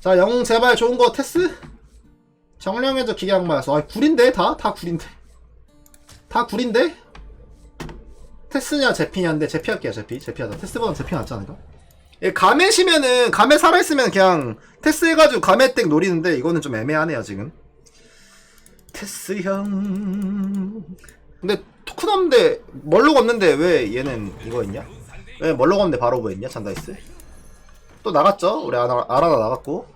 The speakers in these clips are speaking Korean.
자, 영 제발 좋은 거 테스? 정령해저 기계 악마였어. 아, 굴인데 다? 다 굴인데. 다 굴인데? 테스냐 제피냐인데 제피할게요 제피 제피하자 테스보단 제피 낫지 않을까? 예, 감에 시면은 감에 살아있으면 그냥 테스 해가지고 감에 땡 노리는데 이거는 좀 애매하네요 지금 테스 형 근데 없는데 멀록 없는데 왜 얘는 이거 있냐? 왜 멀록 없는데 바로 뭐 있냐 잔다이스? 또 나갔죠? 우리 아나, 아라나 나갔고.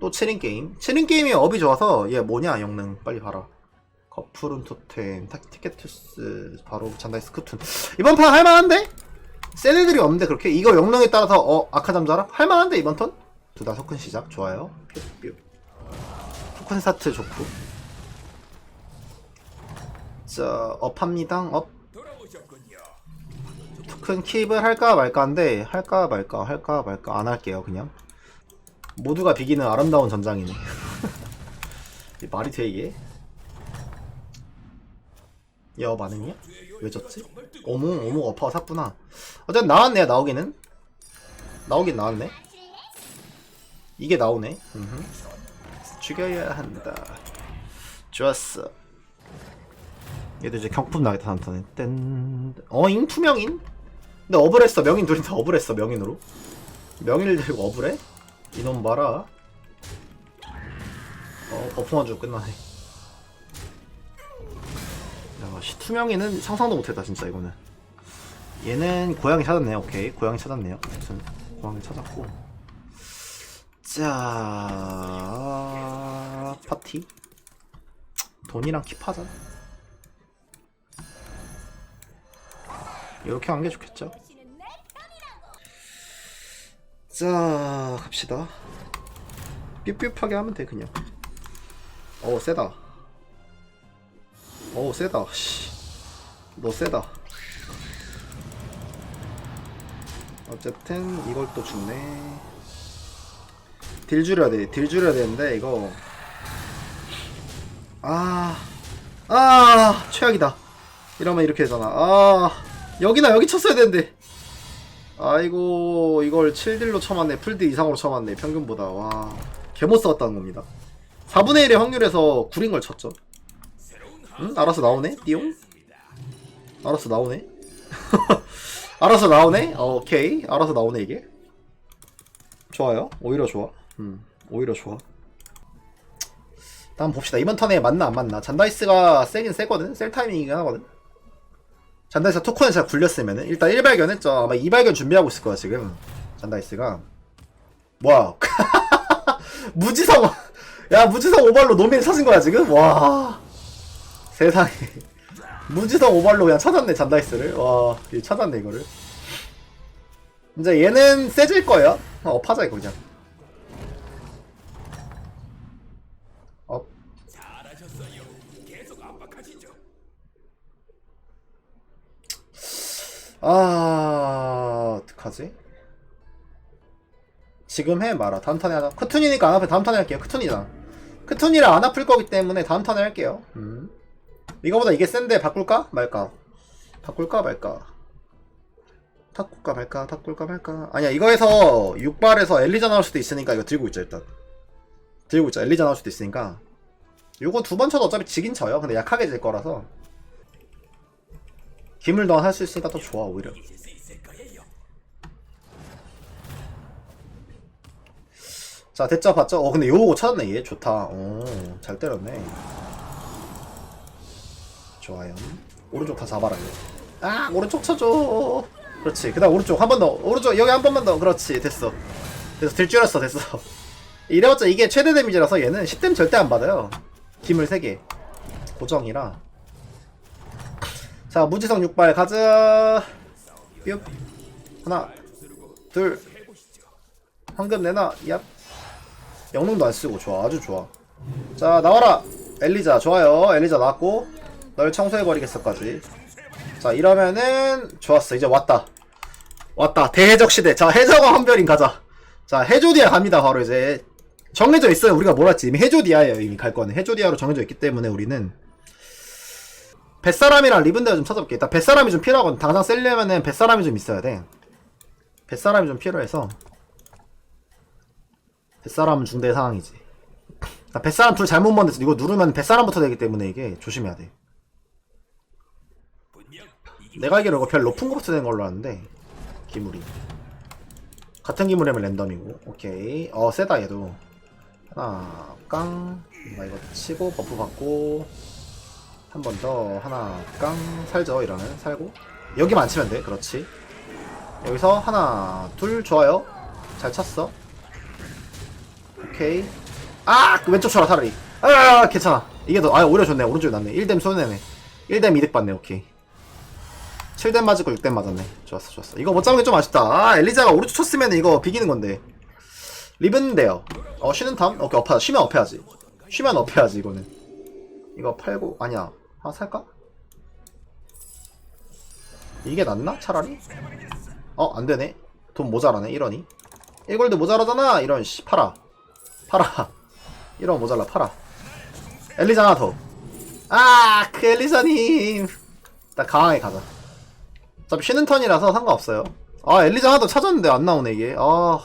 또 체린 게임. 체린 게임이 업이 좋아서 얘 뭐냐 영능. 빨리 봐라. 거푸른 토템 타- 티켓투스 바로 잔다이스 크툰 이번 판 할만한데? 센 애들이 없는데 그렇게? 이거 영능에 따라서 어 아카잠 자락 할만한데 이번 턴? 두다 석큰 시작. 좋아요. 뿅뿅 토큰 사트 좋고 자 업합니다. 업. 토큰 킵을 할까 말까 한데 할까 말까 할까 말까 안 할게요 그냥. 모두가 비기는 아름다운 전장이네. 말이 돼 이게? 여 반응이야? 왜 졌지? 어머 어머 어파가 샀구나. 어쨌든 나왔네요 나오기는. 나오긴 나왔네. 이게 나오네. 죽여야 한다. 좋았어 얘도 이제 경품 나겠다 다음턴에 땐 어잉 투명인? 근데 어블했어. 명인 둘이 다 어블했어 명인으로. 명인을 들고 어블해? 이놈 봐라. 어 버프만 주고 끝나네. 야, 씨, 투명이는 상상도 못했다 진짜 이거는. 얘는 고양이 찾았네요. 오케이. 고양이 찾았네요. 무슨 고양이 찾았고. 자 파티. 돈이랑 킵하자 이렇게 하는 게 좋겠죠? 자 갑시다. 삐삐하게 하면 돼 그냥. 어 세다. 오 세다. 씨. 너 세다. 어쨌든 이걸 또 죽네. 딜 줄여야 돼딜 줄여야 되는데 이거. 아. 아, 최악이다. 이러면 이렇게 되잖아. 아 여기나 여기 쳤어야 되는데 아이고 이걸 7딜로 쳐맞네 풀딜 이상으로 쳐맞네 평균보다 와 개못 싸웠다는 겁니다 4분의 1의 확률에서 구린 걸 쳤죠 응? 알아서 나오네? 띠용? 알아서 나오네? 알아서 나오네? 어, 오케이. 알아서 나오네, 이게. 좋아요. 오히려 좋아. 음, 오히려 좋아. 다음 봅시다. 이번 턴에 맞나 안 맞나. 잔다이스가 세긴 세거든? 셀 타이밍이긴 하거든? 잔다이스가 토큰을 잘 굴렸으면은. 일단 1발견 했죠. 아마 2발견 준비하고 있을 거야, 지금. 잔다이스가. 뭐야. 무지성. 야, 무지성 오발로 노민 찾은 거야, 지금? 와. 세상에 무지성 오발로 그냥 찾았네 잔다이스를 와 찾았네 이거를 이제 얘는 세질 거예요 어, 업하자 이거 그냥 업 아, 어떡하지? 지금 해 마라. 다음 턴에 하자. 크툰이니까 안 아파. 다음 턴에 할게요. 크툰이잖아. 크툰이라 안 아플 거기 때문에 다음 턴에 할게요. 음. 이거보다 이게 센데 바꿀까 말까? 바꿀까 말까? 바꿀까 말까? 바꿀까 말까? 아니야 이거에서 6발에서 엘리자 나올 수도 있으니까 이거 들고 있자 일단 들고 있자 엘리자 나올 수도 있으니까 이거 두 번 쳐도 어차피 지긴 져요 근데 약하게 질 거라서 기물도 할수 있으니까 더 좋아 오히려 자 됐죠 봤죠? 어 근데 요거 찾았네 얘 좋다 오잘 때렸네 좋아요. 오른쪽 다 잡아라. 이거. 아 오른쪽 쳐줘. 그렇지. 그 다음 오른쪽 한 번 더. 오른쪽 여기 한 번만 더. 그렇지. 됐어. 됐어. 들 줄였어. 됐어. 이래봤자 이게 최대 데미지라서 얘는 10댐 절대 안 받아요. 기물 3개. 고정이라. 자 무지성 6발 가자. 뿅. 하나. 둘. 황금 내놔. 얍. 영웅도 안 쓰고 좋아. 아주 좋아. 자 나와라. 엘리자 좋아요. 엘리자 나왔고. 널 청소해버리겠어까지 자 이러면은 좋았어 이제 왔다 왔다 대해적 시대 자 해적어 한별인 가자 자 해조디아 갑니다 바로 이제 정해져 있어요 우리가 몰랐지 이미 해조디아예요 이미 갈 거는 해조디아로 정해져 있기 때문에 우리는 뱃사람이랑 리븐데어 좀 찾아볼게. 일단 뱃사람이 좀 필요하거든. 당장 셀려면은 뱃사람이 좀 있어야 돼. 뱃사람이 좀 필요해서. 뱃사람은 중대 상황이지. 나 뱃사람 둘 잘못 만들었어. 이거 누르면 뱃사람부터 되기 때문에 이게 조심해야 돼. 내가 알기로 이거 별 높은 것부터 된 걸로 아는데 기물이 같은 기물이면 랜덤이고 오케이 어 세다 얘도 하나 깡 나 이거 치고 버프 받고 한 번 더 하나 깡 살죠 이러면. 살고. 여기만 안 치면 돼 그렇지. 여기서 하나 둘 좋아요. 잘 쳤어. 오케이. 아! 그 왼쪽 쳐라 차라리. 아 괜찮아. 이게 더 아 오히려 좋네. 오른쪽이 낫네. 1댐 손해네 1댐 이득 받네 오케이. 7댐 맞고 6댐 맞았네. 좋았어 좋았어. 이거 못 잡은 게 좀 아쉽다. 아 엘리자가 오른쪽 쳤으면 이거 비기는 건데. 리븐데요. 어 쉬는 탐? 오케이 업하 쉬면 업해야지. 쉬면 업해야지 이거는. 이거 팔고 아니야 하나 살까? 이게 낫나? 차라리? 어 안되네. 돈 모자라네 1원이 1골드 모자라잖아! 이런 씨 팔아. 팔아. 1원 모자라 팔아. 엘리자 하나 더 아 그 엘리자님! 딱 강하게 가자. 어차피 쉬는 턴이라서 상관없어요. 아 엘리자 하나 더 찾았는데 안 나오네 이게. 아.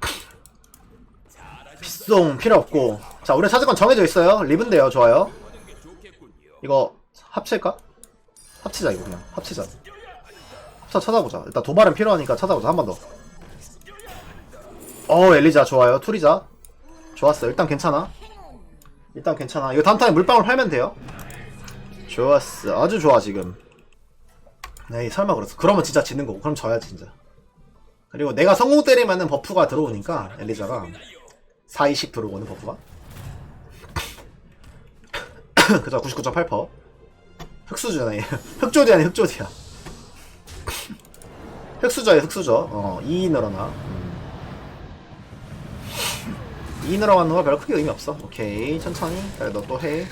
빗송 필요 없고 자 우리 건 정해져 있어요. 리븐데요. 좋아요. 이거 합칠까? 합치자 이거 그냥. 합치자. 합쳐 찾아보자. 일단 도발은 필요하니까 찾아보자. 한 번더. 어 엘리자 좋아요. 투리자. 좋았어 일단 괜찮아. 일단 괜찮아. 이거 턴에 물방울 팔면 돼요. 좋았어. 아주 좋아 지금. 에이 설마 그랬어 그러면 진짜 지는 거고. 그럼 져야지 진짜. 그리고 내가 성공 때리면은 버프가 들어오니까 엘리자가 4, 2씩 들어오는 버프가 그죠 99.8% 흑수저네 흑조디아네 흑조디아 흑수저에 흑수저. 어, 2 늘어나. 음. 2 늘어가는 거 별로 크게 의미 없어. 오케이 천천히. 그래 너 또 해.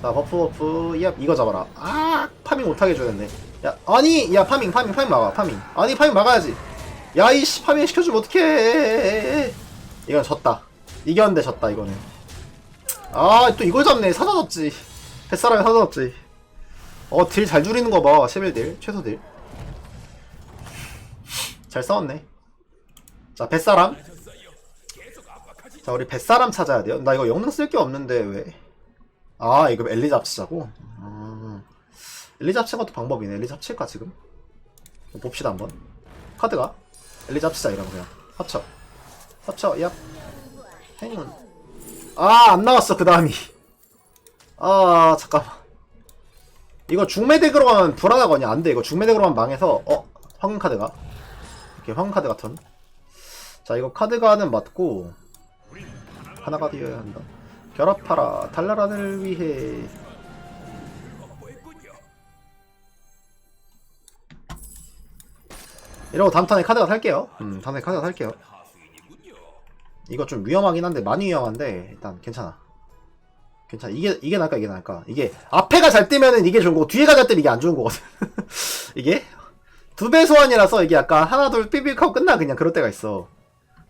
자 버프 버프. 야 이거 잡아라. 아 파밍 못하게 줘야겠네. 야 아니 야 파밍 파밍 파밍 막아 파밍. 아니 파밍 막아야지. 야 이씨 파밍 시켜주면 어떡해. 이건 졌다. 이겼는데 졌다 이거는 아 또 이걸 잡네. 사다 잡지. 뱃사람이 사다 잡지. 어 딜 잘 줄이는 거 봐. 11딜 최소 딜 잘 싸웠네. 자 뱃사람. 자 우리 뱃사람 찾아야 돼요. 나 이거 영능 쓸 게 없는데 왜? 아 이거 엘리 잡치자고? 음. 엘리 잡치는 것도 방법이네. 엘리 잡칠까 지금? 봅시다 한번. 카드가? 엘리 잡치자 이러면 그냥. 합쳐. 합쳐 얍. 행운 아 안 나왔어 그 다음이. 아 잠깐만. 이거 중매덱으로 가면 불안하거든요 안 돼. 이거 중매덱으로 가면 망해서 어? 황금 카드가? 이렇게 황금 카드 같은. 자 이거 카드가는 맞고 하나가 되어야 한다. 결합하라. 달나라를 위해. 이러고 다음 턴에 카드가 살게요. 음 다음 턴에 카드가 살게요 이거 좀 위험하긴 한데 많이 위험한데 일단 괜찮아. 괜찮아. 이게 이게 나을까 이게 나을까? 이게 앞에가 잘 뜨면은 이게 좋은 거고 뒤에가 잘 뜨면 이게 안 좋은 거거든. 이게 두 배 소환이라서 이게 약간 하나 둘 삐빅 하고 끝나 그냥 그럴 때가 있어.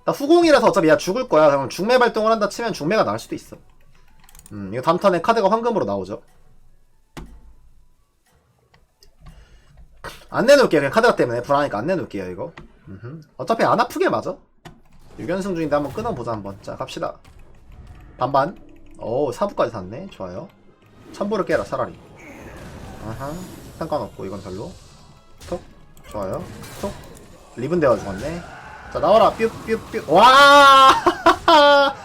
나 후공이라서 어차피 야 죽을 거야. 그럼 중매 발동을 한다 치면 중매가 나을 수도 있어. 음 이거 다음 턴에 카드가 황금으로 나오죠. 안 내놓을게요. 그냥 카드가 때문에. 불안하니까 안 내놓을게요 이거. 어차피 안 아프게 맞아 6연승 중인데 한번 끊어보자 한번. 자 갑시다. 반반. 오 4부까지 샀네. 좋아요. 천부를 깨라 차라리. 아하 상관없고 이건 별로. 톡. 좋아요. 톡. 리븐 되어 죽었네. 자 나와라. 뿅뿅뿅 와아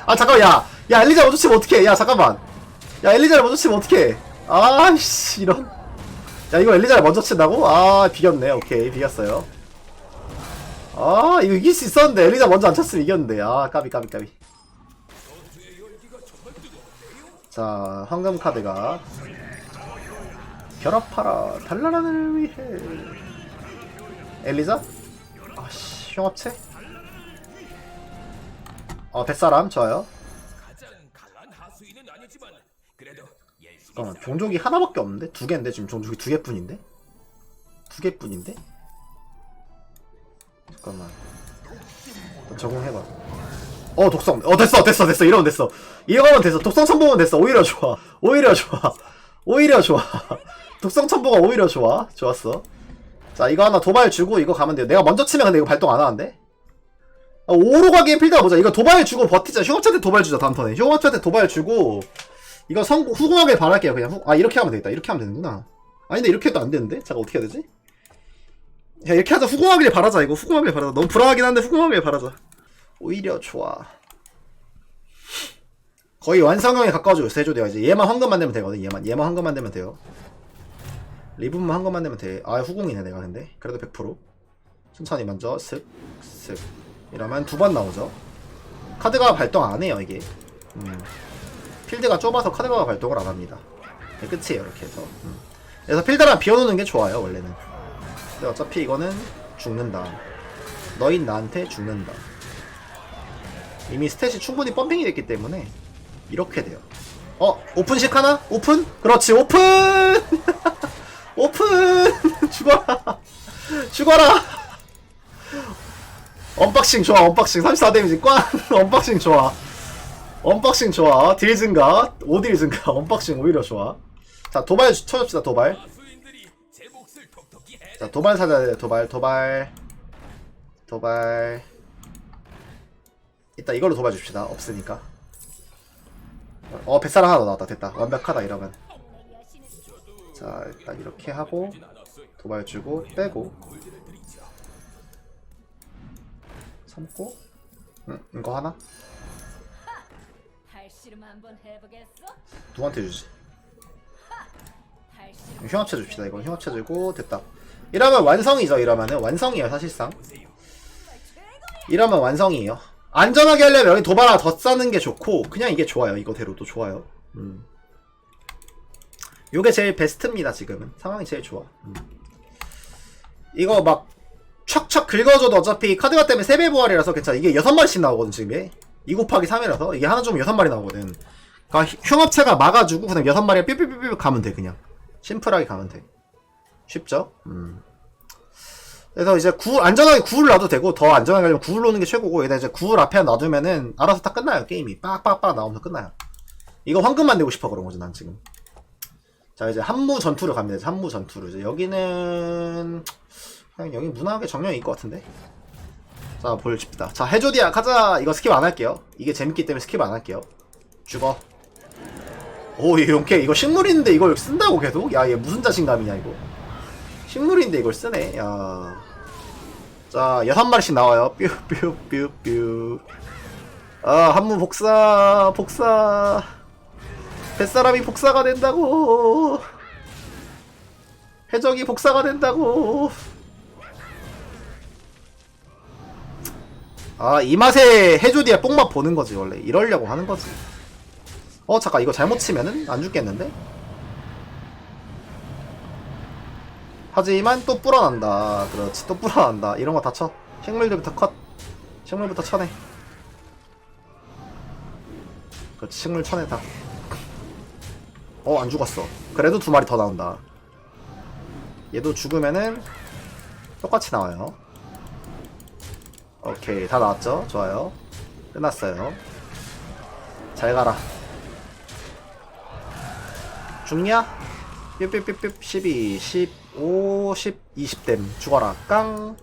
잠깐만 야, 야 엘리자 먼저 치면 어떡해? 야 잠깐만. 야 엘리자를 먼저 치면 어떡해? 아씨 이런. 야 이거 엘리자를 먼저 친다고? 아 비겼네. 오케이 비겼어요 아 이거 이길 수 있었는데 엘리자 먼저 안 쳤으면 이겼는데 아 까비 까비 까비 자 황금 카드가 결합하라 달라라를 위해 엘리자? 아씨 흉합체? 어 뱃사람 좋아요 잠깐만 종족이 하나밖에 없는데? 두 개인데 지금 종족이 두 개뿐인데? 두 개뿐인데? 잠깐만. 적응해봐. 어 독성. 어 됐어 됐어 됐어. 이러면 됐어. 이러면 됐어. 독성 첨보면 됐어. 오히려 좋아. 오히려 좋아. 오히려 좋아. 독성 첨보가 오히려 좋아. 좋았어. 자 이거 하나 도발 주고 이거 가면 돼요. 내가 먼저 치면 근데 이거 발동 안 하는데? 아, 5로 가기엔 필드가 보자. 이거 도발 주고 버티자. 휴업차한테 도발 주자 다음 턴에. 휴업차한테 도발 주고 이거 성 후공하길 바랄게요. 그냥 후, 아 이렇게 하면 되겠다. 이렇게 하면 되는구나. 아니 근데 이렇게 해도 안 되는데? 잠깐 어떻게 해야 되지 야 이렇게 하자. 후공하길 바라자 이거. 후공하길 바라자. 너무 불안하긴 한데 후공하길 바라자. 오히려 좋아. 거의 완성형에 가까워지고 있어 해줘야 이제 얘만 황금 만들면 되거든 얘만. 얘만 황금 만들면 돼요. 리븐만 황금 만들면 돼아 후공이네 내가 근데. 그래도 100% 천천히 먼저 슥슥. 이러면 두 번 나오죠. 카드가 발동 안 해요 이게. 음. 필드가 좁아서 카드가 발동을 안 합니다. 네, 끝이에요 이렇게 해서. 음. 그래서 필드랑 비워놓는 게 좋아요 원래는 근데 어차피 이거는 죽는다. 너인 나한테 죽는다. 이미 스탯이 충분히 펌핑이 됐기 때문에 이렇게 돼요. 어 오픈식 하나? 오픈? 그렇지 오픈! 오픈! 죽어라! 죽어라! 언박싱 좋아 언박싱. 34 데미지 꽝! 언박싱 좋아. 언박싱 좋아. 딜 증가. 5딜 증가. 언박싱 오히려 좋아. 자 도발 주- 쳐줍시다 도발 자 도발 사자 돼 도발 도발. 도발. 이따 이걸로 도발 줍시다. 없으니까. 어 뱃사람 하나 더 나왔다. 됐다. 완벽하다 이러면. 자 일단 이렇게 하고 도발 주고 빼고. 참고. 응 이거 하나? 누구한테 주지? 흉합체 줍시다 이거. 흉합체 주고 됐다 이러면 완성이죠 이러면은. 완성이에요 사실상. 이러면 완성이에요. 안전하게 하려면 여기 도발 하나 더 싸는 게 좋고 그냥 이게 좋아요. 이거대로도 좋아요. 음. 요게 제일 베스트입니다 지금은. 상황이 제일 좋아. 음. 이거 막 촥촥 긁어줘도 어차피 카드가 때문에 3배 부활이라서 괜찮아. 이게 6마리씩 나오거든 지금 2 곱하기 3이라서. 이게 하나 주면 6마리 나오거든. 그러니까 흉합체가 막아주고 그냥 6마리가 삐삐삐삐 가면 돼 그냥. 심플하게 가면 돼. 쉽죠? 음. 그래서 이제 구울, 안전하게 구울 놔도 되고, 더 안전하게 하려면 구울 놓는 게 최고고, 여기다 이제 구울 앞에 놔두면은, 알아서 다 끝나요, 게임이. 빡빡빡 나오면서 끝나요. 이거 황금 만들고 싶어, 그런 거지, 난 지금. 자, 이제 한무 전투를 갑니다, 한무 전투를. 이제 여기는, 여기 무난하게 있을 것 같은데? 자, 보여줍시다. 자, 해조디아, 가자! 이거 스킵 안 할게요. 이게 재밌기 때문에 스킵 안 할게요. 죽어. 오, 이 용케 이거 식물인데 이걸 쓴다고 계속? 야, 얘 무슨 자신감이냐 이거? 식물인데 이걸 쓰네. 야. 자, 여섯 마리씩 나와요. 뾰 뾰 뾰 뾰. 아, 한문 복사, 복사. 뱃사람이 복사가 된다고. 해적이 복사가 된다고. 아, 이 맛에 해조디아 뽕맛 보는 거지, 원래. 이러려고 하는 거지. 어 잠깐 이거 잘못 치면은 안 죽겠는데? 하지만 또 불어난다. 그렇지 또 불어난다. 이런 거 다 쳐. 식물들부터 컷. 식물부터 쳐내. 그렇지 식물 쳐내 다 어 안 죽었어. 그래도 두 마리 더 나온다. 얘도 죽으면은 똑같이 나와요. 오케이 다 나왔죠? 좋아요. 끝났어요. 잘 가라. 죽냐? 삐삐삐삐 12, 15, 10, 20댐. 죽어라. 깡.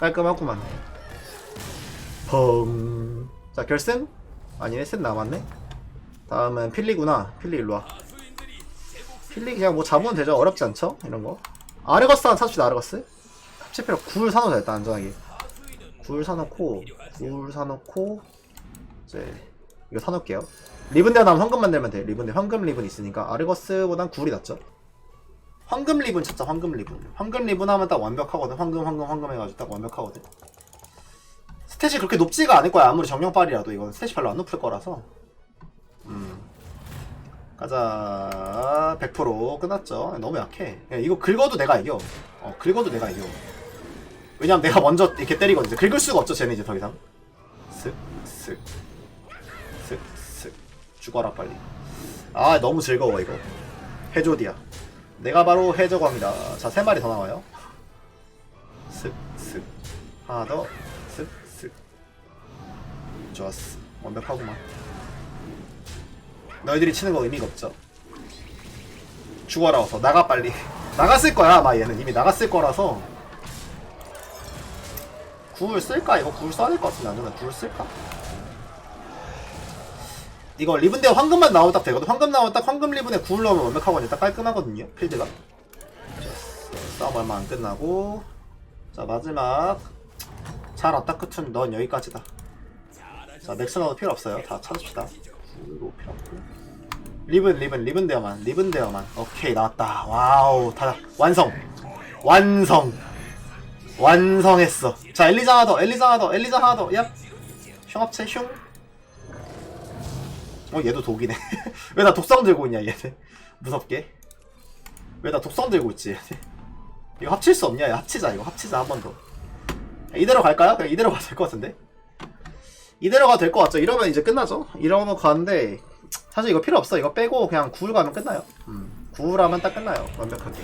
깔끔하구만. 펑. 자 결승? 아니네 셋 남았네. 다음은 필리구나. 필리 일로와. 필리 그냥 뭐 잡으면 되죠. 어렵지 않죠? 이런거. 아르거스 하나 사줍시다 아르거스. 합체필요 굴 사놓자 일단 안전하게. 굴 사놓고 굴 사놓고 이제 이거 사놓을게요. 리븐대 나면 황금 만들면 돼. 리븐대. 황금 리븐 있으니까 아르거스보단 굴이 낫죠. 황금 리븐 찾자. 황금 리븐. 황금 리븐 하면 딱 완벽하거든. 황금 황금 황금 해가지고 딱 완벽하거든. 스탯이 그렇게 높지가 않을 거야. 아무리 정령빨이라도 이건 스탯이 별로 안 높을 거라서. 음. 가자. 100% 끝났죠. 너무 약해. 야, 이거 긁어도 내가 이겨. 어, 긁어도 내가 이겨. 왜냐면 내가 먼저 이렇게 때리거든. 긁을 수가 없죠. 쟤는 이제 더 이상. 쓱, 쓱. 죽어라 빨리 아 너무 즐거워 이거 해조디야 내가 바로 해적왕이다. 자 세 마리 더 나와요. 쓱쓱 하나 더쓱쓱 좋았어. 완벽하구만. 너희들이 치는 거 의미가 없죠. 죽어라 어서 나가 빨리. 나갔을 거야 아마 얘는. 이미 나갔을 거라서. 구울 쓸까? 이거 구울 써야 될 것 같은데 안되나 구울 쓸까 이거 리븐 대 황금만 나오면 딱 되거든. 황금 나오면 딱 황금 리븐에 구울 넣으면 완벽하거든요. 딱 깔끔하거든요 필드가. 싸움 얼마 안 끝나고. 자 마지막. 잘 아타크툰 넌 여기까지다. 자 넥스 나도 필요 없어요. 다 찾읍시다. 리븐 리븐 리븐 대어만 리븐 대어만. 오케이 나왔다. 와우 다 완성. 완성. 완성했어. 자 엘리자 하나 더 엘리자 하나 더 엘리자 하나 더얍. 흉합체 흉 어 얘도 독이네. 왜 나 독성 들고 있냐 얘네. 무섭게. 왜 나 독성 들고 있지 얘네. 이거 합칠 수 없냐? 야, 합치자 이거 합치자 한 번 더. 이대로 갈까요? 그냥 이대로 가도 될 것 같은데? 이대로 가도 될 것 같죠? 이러면 이제 끝나죠? 이러면 가는데 사실 이거 필요 없어. 이거 빼고 그냥 구울 가면 끝나요. 음, 구울하면 딱 끝나요 완벽하게.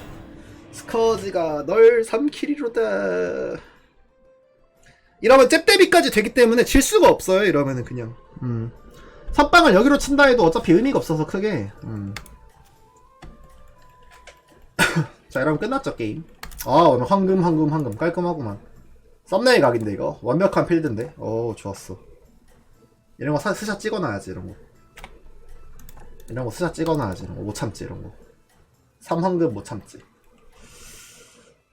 스커지가 널 3킬이로다. 이러면 잽대비까지 되기 때문에 질 수가 없어요 이러면은 그냥. 음. 선빵을 여기로 친다 해도 어차피 의미가 없어서 크게. 음. 자 이러면 끝났죠 게임? 아 오늘 황금 황금 황금. 깔끔하구만. 썸네일 각인데 이거? 완벽한 필드인데? 오 좋았어. 이런 거 사, 스샷 찍어놔야지 이런 거. 이런 거 스샷 찍어놔야지 이런 거. 못 참지 이런 거. 3황금 못 참지.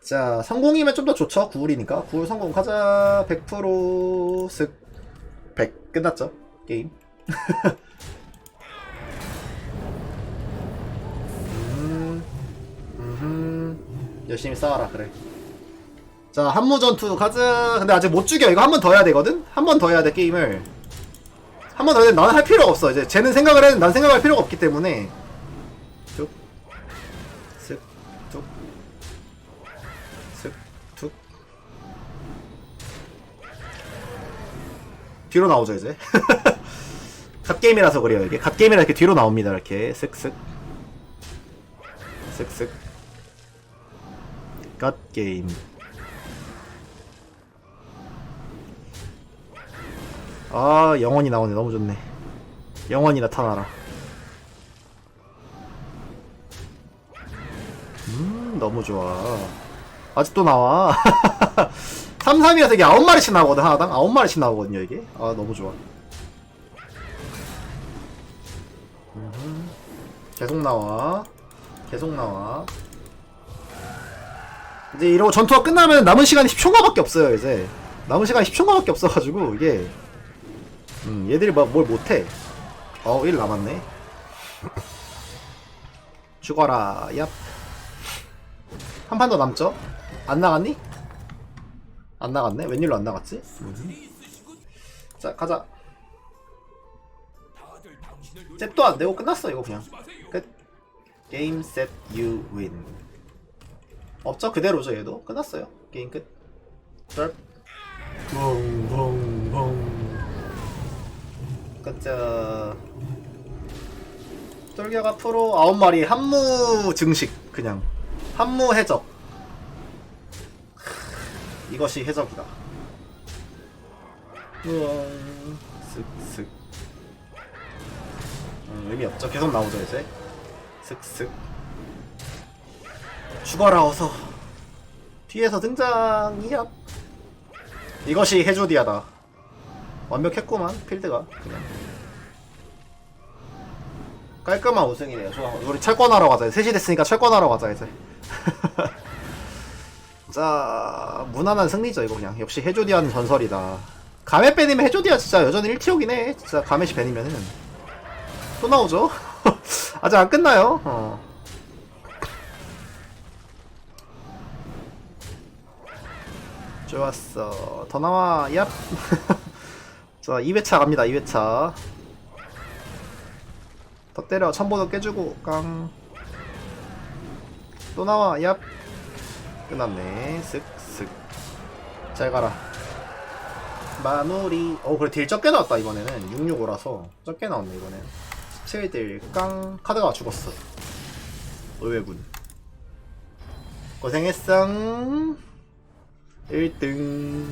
자 성공이면 좀 더 좋죠 9울이니까. 9울 성공. 가자 100%쓱100 끝났죠 게임 음, 음흠. 열심히 싸워라 그래. 자 한무전투 가자 근데 아직 못 죽여. 이거 한 번 더 해야 되거든? 한 번 더 해야 돼 게임을. 한 번 더 해야 돼. 나는 할 필요가 없어. 이제 쟤는 생각을 했는데 난 생각할 필요가 없기 때문에. 뒤로 나오죠 이제 갓게임이라서 그래요 이게. 갓게임이라 이렇게 뒤로 나옵니다 이렇게. 슥슥 슥슥 갓게임. 아 영원히 나오네. 너무 좋네. 영원히 나타나라. 음 너무 좋아. 아직도 나와. 3, 3이라서 이게 9마리씩 나오거든 하나당? 9마리씩 나오거든요 이게. 아 너무 좋아 계속 나와 계속 나와 이제 이러고 전투가 끝나면 남은 시간이 10초가밖에 없어요 이제 남은 시간이 10초가밖에 없어가지고 이게 음 얘들이 막 뭘 못해 어1 남았네 죽어라 얍 한 판 더 남죠? 안 나갔니? 안 나갔네? 웬일로 안 나갔지? 음. 자 가자 잽도 안 되고 끝났어 이거 그냥 끝 게임 셋 유윈 없죠 그대로죠 얘도? 끝났어요. 게임 끝. 쩔. 붕붕붕. 끝자. 쫄격 앞으로 아홉 마리. 한무 증식 그냥. 한무 해적. 크, 이것이 해적이다. 우와. 쓱쓱 음, 의미 없죠. 계속 나오죠 이제 슥슥. 죽어라 어서 뒤에서 등장 이압 이것이 해조디아다. 완벽했구만 필드가. 그냥 깔끔한 우승이네요. 좋아. 우리 철권하러 가자. 3시 됐으니까 철권하러 가자 이제. 자 무난한 승리죠 이거 그냥. 역시 해조디아는 전설이다. 가메 빼니면 해조디아 진짜 여전히 1티어긴 해. 진짜 가메시 빼니면은. 또 나오죠 아직 안 끝나요? 어. 좋았어. 더 나와. 얍. 자 2회차 갑니다 2회차. 더 때려. 천보도 깨주고 깡. 또 나와 얍. 끝났네. 쓱쓱 잘 가라. 마무리. 어 그래 딜 적게 나왔다 이번에는. 665라서. 적게 나왔네 이번엔 17딜 깡 카드가 죽었어. 의외군. 고생했어 1등